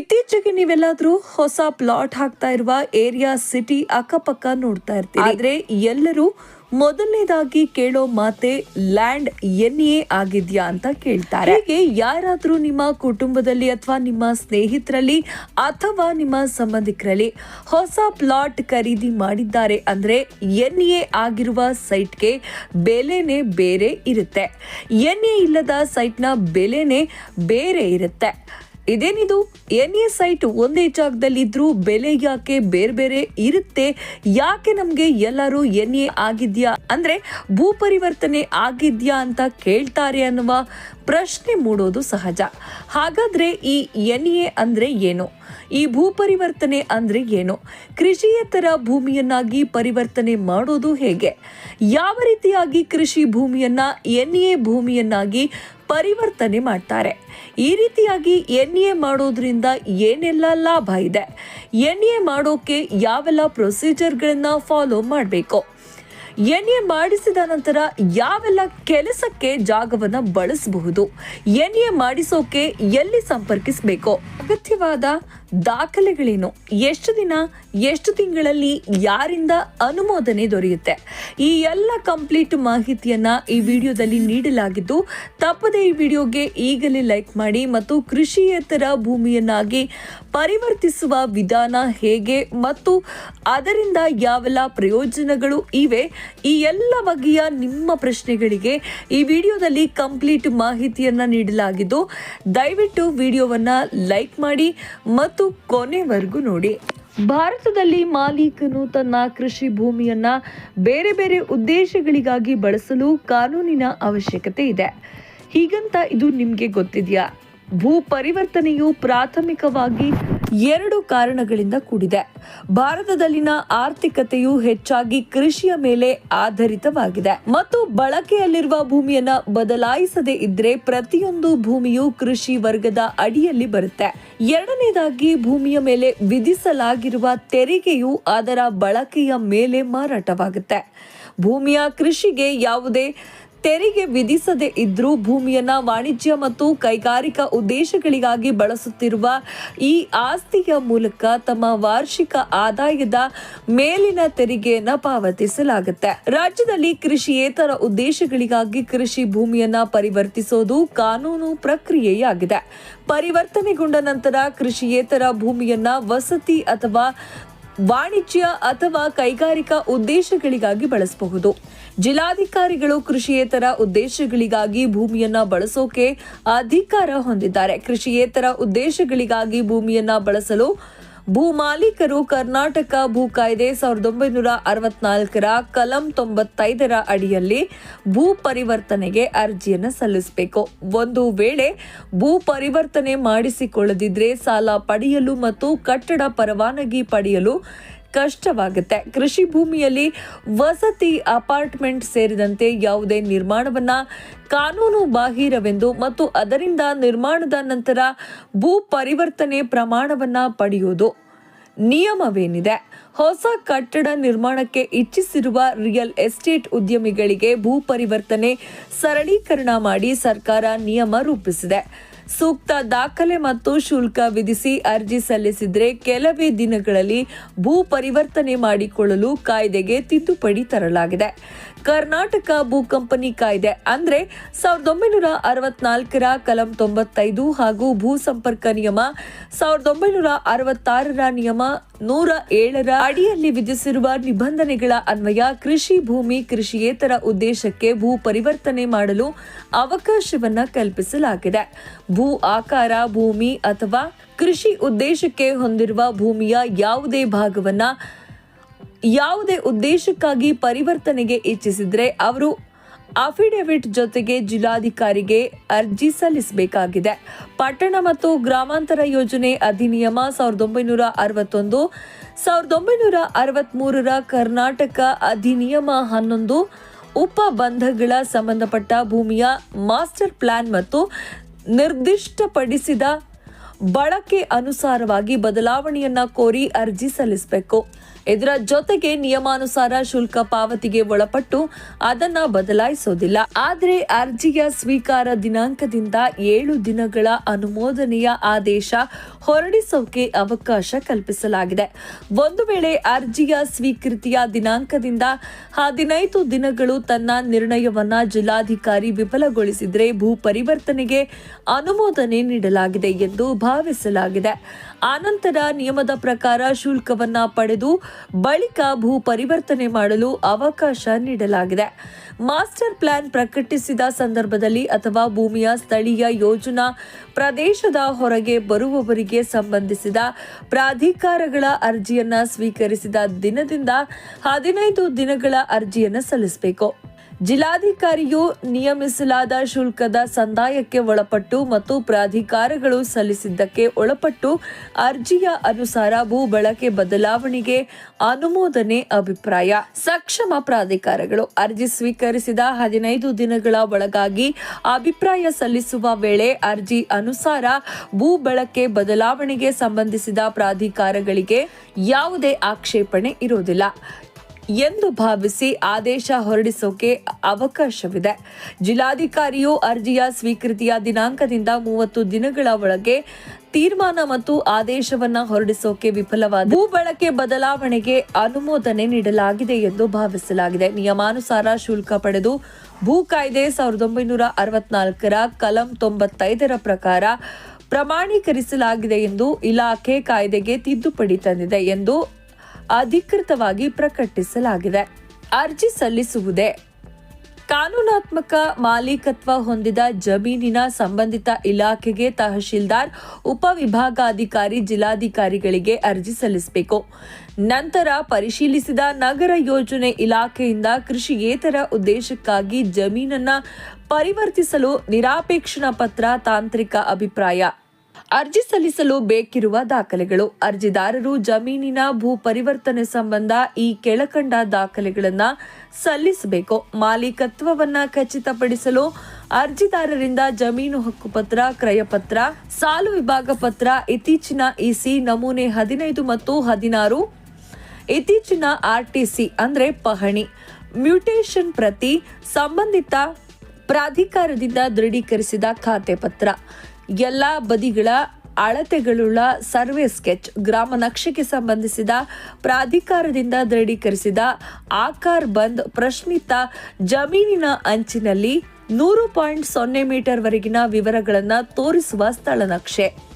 ಇತ್ತೀಚೆಗೆ ನೀವೆಲ್ಲಾದ್ರೂ ಹೊಸ ಪ್ಲಾಟ್ ಹಾಕ್ತಾ ಇರುವ ಏರಿಯಾ ಸಿಟಿ ಅಕ್ಕಪಕ್ಕ ನೋಡ್ತಾ ಇರ್ತೀವಿ ಆದ್ರೆ ಎಲ್ಲರೂ ಮೊದಲನೇದಾಗಿ ಕೇಳೋ ಮಾತೆ ಲ್ಯಾಂಡ್ ಎನ್ ಎ ಆಗಿದ್ಯಾ ಅಂತ ಕೇಳ್ತಾರೆ. ಹೀಗೆ ಯಾರಾದ್ರೂ ನಿಮ್ಮ ಕುಟುಂಬದಲ್ಲಿ ಅಥವಾ ನಿಮ್ಮ ಸ್ನೇಹಿತರಲ್ಲಿ ಅಥವಾ ನಿಮ್ಮ ಸಂಬಂಧಿಕರಲ್ಲಿ ಹೊಸ ಪ್ಲಾಟ್ ಖರೀದಿ ಮಾಡಿದ್ದಾರೆ ಅಂದ್ರೆ ಎನ್ ಎ ಆಗಿರುವ ಸೈಟ್ಗೆ ಬೆಲೆನೇ ಬೇರೆ ಇರುತ್ತೆ. ಎನ್ ಎ ಇಲ್ಲದ ಸೈಟ್ನ ಬೆಲೆನೇ ಬೇರೆ ಇರುತ್ತೆ. ಇದೇನಿದು? ಎನ್ ಎ ಸೈಟ್ ಒಂದೇ ಜಾಗದಲ್ಲಿದ್ರೂ ಬೆಲೆ ಯಾಕೆ ಬೇರೆ ಬೇರೆ ಇರುತ್ತೆ? ಯಾಕೆ ನಮಗೆ ಎಲ್ಲರೂ ಎನ್ ಎ ಆಗಿದ್ಯಾ? ಅಂದ್ರೆ ಭೂ ಪರಿವರ್ತನೆ ಆಗಿದ್ಯಾ ಅಂತ ಕೇಳ್ತಾರೆ ಅನ್ನುವ ಪ್ರಶ್ನೆ ಮೂಡೋದು ಸಹಜ. ಹಾಗಾದ್ರೆ ಈ ಎನ್ ಎ ಅಂದ್ರೆ ಏನು? ಈ ಭೂ ಪರಿವರ್ತನೆ ಅಂದ್ರೆ ಏನು? ಕೃಷಿಯೇತರ ಭೂಮಿಯನ್ನಾಗಿ ಪರಿವರ್ತನೆ ಮಾಡೋದು ಹೇಗೆ? ಯಾವ ರೀತಿಯಾಗಿ ಕೃಷಿ ಭೂಮಿಯನ್ನ ಎನ್ ಎ ಭೂಮಿಯನ್ನಾಗಿ ಪರಿವರ್ತನೆ ಮಾಡ್ತಾರೆ. ಈ ರೀತಿಯಾಗಿ ಎನ್ ಎ ಮಾಡೋದ್ರಿಂದ ಏನೆಲ್ಲ ಲಾಭ ಇದೆ? ಎನ್ ಎ ಮಾಡೋಕೆ ಯಾವೆಲ್ಲ ಪ್ರೊಸೀಜರ್ಗಳನ್ನು ಫಾಲೋ ಮಾಡಬೇಕು? ಎನ್ ಎ ಮಾಡಿಸಿದ ನಂತರ ಯಾವೆಲ್ಲ ಕೆಲಸಕ್ಕೆ ಜಾಗವನ್ನು ಬಳಸಬಹುದು? ಎನ್ ಎ ಮಾಡಿಸೋಕೆ ಎಲ್ಲಿ ಸಂಪರ್ಕಿಸಬೇಕು? ಅಗತ್ಯವಾದ ದಾಖಲೆಗಳೇನು? ಎಷ್ಟು ದಿನ, ಎಷ್ಟು ತಿಂಗಳಲ್ಲಿ ಯಾರಿಂದ ಅನುಮೋದನೆ ದೊರೆಯುತ್ತೆ? ಈ ಎಲ್ಲ ಕಂಪ್ಲೀಟ್ ಮಾಹಿತಿಯನ್ನ ಈ ವಿಡಿಯೋದಲ್ಲಿ ನೀಡಲಾಗಿದ್ದು, ತಪ್ಪದೆ ಈ ವಿಡಿಯೋಗೆ ಈಗಲೇ ಲೈಕ್ ಮಾಡಿ ಮತ್ತು ಕೃಷಿಯೇತರ ಭೂಮಿಯನ್ನಾಗಿ ಪರಿವರ್ತಿಸುವ ವಿಧಾನ ಹೇಗೆ ಮತ್ತು ಅದರಿಂದ ಯಾವೆಲ್ಲ ಪ್ರಯೋಜನಗಳು ಇವೆ? ಈ ಎಲ್ಲ ಬಗೆಯ ನಿಮ್ಮ ಪ್ರಶ್ನೆಗಳಿಗೆ ಈ ವಿಡಿಯೋದಲ್ಲಿ ಕಂಪ್ಲೀಟ್ ಮಾಹಿತಿಯನ್ನ ನೀಡಲಾಗಿದ್ದು, ದಯವಿಟ್ಟು ವಿಡಿಯೋವನ್ನ ಲೈಕ್ ಮಾಡಿ ಮತ್ತು ಕೊನೆವರೆಗೂ ನೋಡಿ. ಭಾರತದಲ್ಲಿ ಮಾಲೀಕನು ತನ್ನ ಕೃಷಿ ಭೂಮಿಯನ್ನ ಬೇರೆ ಬೇರೆ ಉದ್ದೇಶಗಳಿಗಾಗಿ ಬಳಸಲು ಕಾನೂನಿನ ಅವಶ್ಯಕತೆ ಇದೆ. ಹೀಗಂತ ಇದು ನಿಮಗೆ ಗೊತ್ತಿದೆಯಾ? ಭೂ ಪರಿವರ್ತನೆಯು ಪ್ರಾಥಮಿಕವಾಗಿ ಎರಡು ಕಾರಣಗಳಿಂದ ಕೂಡಿದೆ. ಭಾರತದಲ್ಲಿನ ಆರ್ಥಿಕತೆಯು ಹೆಚ್ಚಾಗಿ ಕೃಷಿಯ ಮೇಲೆ ಆಧಾರಿತವಾಗಿದೆ. ಮತ್ತು ಬಳಕೆಯಲ್ಲಿರುವ ಭೂಮಿಯನ್ನ ಬದಲಾಯಿಸದೇ ಇದ್ರೆ ಪ್ರತಿಯೊಂದು ಭೂಮಿಯು ಕೃಷಿ ವರ್ಗದ ಅಡಿಯಲ್ಲಿ ಬರುತ್ತೆ. ಎರಡನೇದಾಗಿ ಭೂಮಿಯ ಮೇಲೆ ವಿಧಿಸಲಾಗಿರುವ ತೆರಿಗೆಯು ಅದರ ಬಳಕೆಯ ಮೇಲೆ ಮಾರಾಟವಾಗುತ್ತೆ. ಭೂಮಿಯ ಕೃಷಿಗೆ ಯಾವುದೇ ತೆರಿಗೆ ವಿಧಿಸದೇ ಇದ್ರೂ ಭೂಮಿಯನ್ನ ವಾಣಿಜ್ಯ ಮತ್ತು ಕೈಗಾರಿಕಾ ಉದ್ದೇಶಗಳಿಗಾಗಿ ಬಳಸುತ್ತಿರುವ ಈ ಆಸ್ತಿಯ ಮೂಲಕ ತಮ್ಮ ವಾರ್ಷಿಕ ಆದಾಯದ ಮೇಲಿನ ತೆರಿಗೆಯನ್ನ ಪಾವತಿಸಲಾಗುತ್ತೆ. ರಾಜ್ಯದಲ್ಲಿ ಕೃಷಿಯೇತರ ಉದ್ದೇಶಗಳಿಗಾಗಿ ಕೃಷಿ ಭೂಮಿಯನ್ನ ಪರಿವರ್ತಿಸೋದು ಕಾನೂನು ಪ್ರಕ್ರಿಯೆಯಾಗಿದೆ. ಪರಿವರ್ತನೆಗೊಂಡ ನಂತರ ಕೃಷಿಯೇತರ ಭೂಮಿಯನ್ನ ವಸತಿ ಅಥವಾ ವಾಣಿಜ್ಯ ಅಥವಾ ಕೈಗಾರಿಕಾ ಉದ್ದೇಶಗಳಿಗಾಗಿ ಬಳಸಬಹುದು. ಜಿಲ್ಲಾಧಿಕಾರಿಗಳು ಕೃಷಿಯೇತರ ಉದ್ದೇಶಗಳಿಗಾಗಿ ಭೂಮಿಯನ್ನ ಬಳಸೋಕೆ ಅಧಿಕಾರ ಹೊಂದಿದ್ದಾರೆ. ಕೃಷಿಯೇತರ ಉದ್ದೇಶಗಳಿಗಾಗಿ ಭೂಮಿಯನ್ನ ಬಳಸಲು ಭೂ ಮಾಲೀಕರು ಕರ್ನಾಟಕ ಭೂ ಕಾಯ್ದೆ ಸಾವಿರದ ಒಂಬೈನೂರ ಅರವತ್ನಾಲ್ಕರ ಕಲಂ ತೊಂಬತ್ತೈದರ ಅಡಿಯಲ್ಲಿ ಭೂ ಪರಿವರ್ತನೆಗೆ ಅರ್ಜಿಯನ್ನು ಸಲ್ಲಿಸಬೇಕು. ಒಂದು ವೇಳೆ ಭೂ ಪರಿವರ್ತನೆ ಮಾಡಿಸಿಕೊಳ್ಳದಿದ್ರೆ ಸಾಲ ಪಡೆಯಲು ಮತ್ತು ಕಟ್ಟಡ ಪರವಾನಗಿ ಪಡೆಯಲು ಕಷ್ಟವಾಗುತ್ತೆ. ಕೃಷಿ ಭೂಮಿಯಲ್ಲಿ ವಸತಿ ಅಪಾರ್ಟ್ಮೆಂಟ್ ಸೇರಿದಂತೆ ಯಾವುದೇ ನಿರ್ಮಾಣವನ್ನ ಕಾನೂನು ಬಾಹಿರವೆಂದು ಮತ್ತು ಅದರಿಂದ ನಿರ್ಮಾಣದ ನಂತರ ಭೂ ಪರಿವರ್ತನೆ ಪ್ರಮಾಣವನ್ನ ಪಡೆಯುವುದು ನಿಯಮವೇನಿದೆ. ಹೊಸ ಕಟ್ಟಡ ನಿರ್ಮಾಣಕ್ಕೆ ಇಚ್ಛಿಸಿರುವ ರಿಯಲ್ ಎಸ್ಟೇಟ್ ಉದ್ಯಮಿಗಳಿಗೆ ಭೂ ಪರಿವರ್ತನೆ ಸರಳೀಕರಣ ಮಾಡಿ ಸರ್ಕಾರ ನಿಯಮ ರೂಪಿಸಿದೆ. ಸೂಕ್ತ ದಾಖಲೆ ಮತ್ತು ಶುಲ್ಕ ವಿಧಿಸಿ ಅರ್ಜಿ ಸಲ್ಲಿಸಿದರೆ ಕೆಲವೇ ದಿನಗಳಲ್ಲಿ ಭೂ ಪರಿವರ್ತನೆ ಮಾಡಿಕೊಳ್ಳಲು ಕಾಯ್ದೆಗೆ ತಿದ್ದುಪಡಿ ತರಲಾಗಿದೆ. ಕರ್ನಾಟಕ ಭೂ ಕಂಪನಿ ಕಾಯ್ದೆ ಅಂದ್ರೆ ಸಾವಿರದ ಒಂಬೈನೂರ ಅರವತ್ನಾಲ್ಕರ ಕಲಂ ತೊಂಬತ್ತೈದು ಹಾಗೂ ಭೂ ಸಂಪರ್ಕ ನಿಯಮ ಸಾವಿರದ ಒಂಬೈನೂರ ಅರವತ್ತಾರರ ನಿಯಮ ನೂರ ಏಳರ ಅಡಿಯಲ್ಲಿ ವಿಧಿಸಿರುವ ನಿಬಂಧನೆಗಳ ಅನ್ವಯ ಕೃಷಿ ಭೂಮಿ ಕೃಷಿಯೇತರ ಉದ್ದೇಶಕ್ಕೆ ಭೂ ಪರಿವರ್ತನೆ ಮಾಡಲು ಅವಕಾಶವನ್ನ ಕಲ್ಪಿಸಲಾಗಿದೆ. ಭೂ ಆಕಾರ, ಭೂಮಿ ಅಥವಾ ಕೃಷಿ ಉದ್ದೇಶಕ್ಕೆ ಹೊಂದಿರುವ ಭೂಮಿಯ ಯಾವುದೇ ಭಾಗವನ್ನ ಯಾವುದೇ ಉದ್ದೇಶಕ್ಕಾಗಿ ಪರಿವರ್ತನೆಗೆ ಇಚ್ಛಿಸಿದರೆ ಅವರು ಅಫಿಡೇವಿಟ್ ಜೊತೆಗೆ ಜಿಲ್ಲಾಧಿಕಾರಿಗೆ ಅರ್ಜಿ ಸಲ್ಲಿಸಬೇಕಾಗಿದೆ. ಪಟ್ಟಣ ಮತ್ತು ಗ್ರಾಮಾಂತರ ಯೋಜನೆ ಅಧಿನಿಯಮ ಸಾವಿರದ ಒಂಬೈನೂರ ಅರವತ್ತೊಂದು, ಸಾವಿರದ ಒಂಬೈನೂರ ಅರವತ್ಮೂರರ ಕರ್ನಾಟಕ ಅಧಿನಿಯಮ ಹನ್ನೊಂದು ಉಪಬಂಧಗಳ ಸಂಬಂಧಪಟ್ಟ ಭೂಮಿಯ ಮಾಸ್ಟರ್ ಪ್ಲಾನ್ ಮತ್ತು ನಿರ್ದಿಷ್ಟಪಡಿಸಿದ ಬಳಕೆ ಅನುಸಾರವಾಗಿ ಬದಲಾವಣೆಯನ್ನ ಕೋರಿ ಅರ್ಜಿ ಸಲ್ಲಿಸಬೇಕು. ಇದರ ಜೊತೆಗೆ ನಿಯಮಾನುಸಾರ ಶುಲ್ಕ ಪಾವತಿಗೆ ಒಳಪಟ್ಟು ಅದನ್ನ ಬದಲಾಯಿಸೋದಿಲ್ಲ. ಆದರೆ ಅರ್ಜಿಯ ಸ್ವೀಕಾರ ದಿನಾಂಕದಿಂದ ಏಳು ದಿನಗಳ ಅನುಮೋದನೆಯ ಆದೇಶ ಹೊರಡಿಸೋಕೆ ಅವಕಾಶ ಕಲ್ಪಿಸಲಾಗಿದೆ. ಒಂದು ವೇಳೆ ಅರ್ಜಿಯ ಸ್ವೀಕೃತಿಯ ದಿನಾಂಕದಿಂದ ಹದಿನೈದು ದಿನಗಳು ತನ್ನ ನಿರ್ಣಯವನ್ನ ಜಿಲ್ಲಾಧಿಕಾರಿ ವಿಫಲಗೊಳಿಸಿದರೆ ಭೂ ಪರಿವರ್ತನೆಗೆ ಅನುಮೋದನೆ ನೀಡಲಾಗಿದೆ ಎಂದು ಭಾವಿಸಲಾಗಿದೆ. ಆನಂತರ ನಿಯಮದ ಪ್ರಕಾರ ಶುಲ್ಕವನ್ನ ಪಡೆದು ಬಳಿಕ ಭೂ ಪರಿವರ್ತನೆ ಮಾಡಲು ಅವಕಾಶ ನೀಡಲಾಗಿದೆ. ಮಾಸ್ಟರ್ ಪ್ಲಾನ್ ಪ್ರಕಟಿಸಿದ ಸಂದರ್ಭದಲ್ಲಿ ಅಥವಾ ಭೂಮಿಯ ಸ್ಥಳೀಯ ಯೋಜನಾ ಪ್ರದೇಶದ ಹೊರಗೆ ಬರುವವರಿಗೆ ಸಂಬಂಧಿಸಿದ ಪ್ರಾಧಿಕಾರಗಳ ಅರ್ಜಿಯನ್ನು ಸ್ವೀಕರಿಸಿದ ದಿನದಿಂದ ಹದಿನೈದು ದಿನಗಳ ಅರ್ಜಿಯನ್ನು ಸಲ್ಲಿಸಬೇಕು. ಜಿಲ್ಲಾಧಿಕಾರಿಯು ನಿಯಮಿಸಲಾದ ಶುಲ್ಕದ ಸಂದಾಯಕ್ಕೆ ಒಳಪಟ್ಟು ಮತ್ತು ಪ್ರಾಧಿಕಾರಗಳು ಸಲ್ಲಿಸಿದ್ದಕ್ಕೆ ಒಳಪಟ್ಟು ಅರ್ಜಿಯ ಅನುಸಾರ ಭೂ ಬಳಕೆ ಬದಲಾವಣೆಗೆ ಅನುಮೋದನೆ ಅಭಿಪ್ರಾಯ. ಸಕ್ಷಮ ಪ್ರಾಧಿಕಾರಗಳು ಅರ್ಜಿ ಸ್ವೀಕರಿಸಿದ ಹದಿನೈದು ದಿನಗಳ ಒಳಗಾಗಿ ಅಭಿಪ್ರಾಯ ಸಲ್ಲಿಸುವ ವೇಳೆ ಅರ್ಜಿ ಅನುಸಾರ ಭೂ ಬಳಕೆ ಬದಲಾವಣೆಗೆ ಸಂಬಂಧಿಸಿದ ಪ್ರಾಧಿಕಾರಗಳಿಗೆ ಯಾವುದೇ ಆಕ್ಷೇಪಣೆ ಇರುವುದಿಲ್ಲ. ಎಂದು ಭಾವಿಸಿ ಆದೇಶ ಹೊರಡಿಸೋಕೆ ಅವಕಾಶವಿದೆ. ಜಿಲ್ಲಾಧಿಕಾರಿಯು ಅರ್ಜಿಯ ಸ್ವೀಕೃತಿಯ ದಿನಾಂಕದಿಂದ ಮೂವತ್ತು ದಿನಗಳ ಒಳಗೆ ತೀರ್ಮಾನ ಮತ್ತು ಆದೇಶವನ್ನ ಹೊರಡಿಸೋಕೆ ವಿಫಲವಾದ ಭೂ ಬಳಕೆ ಬದಲಾವಣೆಗೆ ಅನುಮೋದನೆ ನೀಡಲಾಗಿದೆ ಎಂದು ಭಾವಿಸಲಾಗಿದೆ. ನಿಯಮಾನುಸಾರ ಶುಲ್ಕ ಪಡೆದು ಭೂ ಕಾಯ್ದೆ ಸಾವಿರದ ಒಂಬೈನೂರ ಅರವತ್ನಾಲ್ಕರ ಕಲಂ ತೊಂಬತ್ತೈದರ ಪ್ರಕಾರ ಪ್ರಮಾಣೀಕರಿಸಲಾಗಿದೆ ಎಂದು ಇಲಾಖೆ ಕಾಯ್ದೆಗೆ ತಿದ್ದುಪಡಿ ತಂದಿದೆ ಎಂದು ಅಧಿಕೃತವಾಗಿ ಪ್ರಕಟಿಸಲಾಗಿದೆ. ಅರ್ಜಿ ಸಲ್ಲಿಸುವುದೇ ಕಾನೂನಾತ್ಮಕ ಮಾಲೀಕತ್ವ ಹೊಂದಿದ ಜಮೀನಿನ ಸಂಬಂಧಿತ ಇಲಾಖೆಗೆ ತಹಶೀಲ್ದಾರ್, ಉಪವಿಭಾಗಾಧಿಕಾರಿ, ಜಿಲ್ಲಾಧಿಕಾರಿಗಳಿಗೆ ಅರ್ಜಿ ಸಲ್ಲಿಸಬೇಕು. ನಂತರ ಪರಿಶೀಲಿಸಿದ ನಗರ ಯೋಜನೆ ಇಲಾಖೆಯಿಂದ ಕೃಷಿಯೇತರ ಉದ್ದೇಶಕ್ಕಾಗಿ ಜಮೀನನ್ನ ಪರಿವರ್ತಿಸಲು ನಿರಾಪೇಕ್ಷಣ ಪತ್ರ ತಾಂತ್ರಿಕ ಅಭಿಪ್ರಾಯ. ಅರ್ಜಿ ಸಲ್ಲಿಸಲು ಬೇಕಿರುವ ದಾಖಲೆಗಳು. ಅರ್ಜಿದಾರರು ಜಮೀನಿನ ಭೂ ಪರಿವರ್ತನೆ ಸಂಬಂಧ ಈ ಕೆಳಕಂಡ ದಾಖಲೆಗಳನ್ನು ಸಲ್ಲಿಸಬೇಕು. ಮಾಲೀಕತ್ವವನ್ನು ಖಚಿತಪಡಿಸಲು ಅರ್ಜಿದಾರರಿಂದ ಜಮೀನು ಹಕ್ಕುಪತ್ರ ಕ್ರಯಪತ್ರ ಸಾಲು ವಿಭಾಗ ಪತ್ರ, ಇತ್ತೀಚಿನ ಇಸಿ ನಮೂನೆ ಹದಿನೈದು ಮತ್ತು ಹದಿನಾರು, ಇತ್ತೀಚಿನ ಆರ್ಟಿಸಿ ಅಂದರೆ ಪಹಣಿ, ಮ್ಯೂಟೇಷನ್ ಪ್ರತಿ ಸಂಬಂಧಿತ ಪ್ರಾಧಿಕಾರದಿಂದ ದೃಢೀಕರಿಸಿದ ಖಾತೆ ಪತ್ರ. ಎಲ್ಲ ಬದಿಗಳ ಅಳತೆಗಳುಳ್ಳ ಸರ್ವೆ ಸ್ಕೆಚ್ ಗ್ರಾಮ ನಕ್ಷೆಗೆ ಸಂಬಂಧಿಸಿದ ಪ್ರಾಧಿಕಾರದಿಂದ ದೃಢೀಕರಿಸಿದ ಆಕಾರ್ ಬಂದ್ ಪ್ರಶ್ನಿತ ಜಮೀನಿನ ಅಂಚಿನಲ್ಲಿ ನೂರು ಪಾಯಿಂಟ್ ಸೊನ್ನೆ ಮೀಟರ್ ವರೆಗಿನ ವಿವರಗಳನ್ನು ತೋರಿಸುವ ಸ್ಥಳ ನಕ್ಷೆ.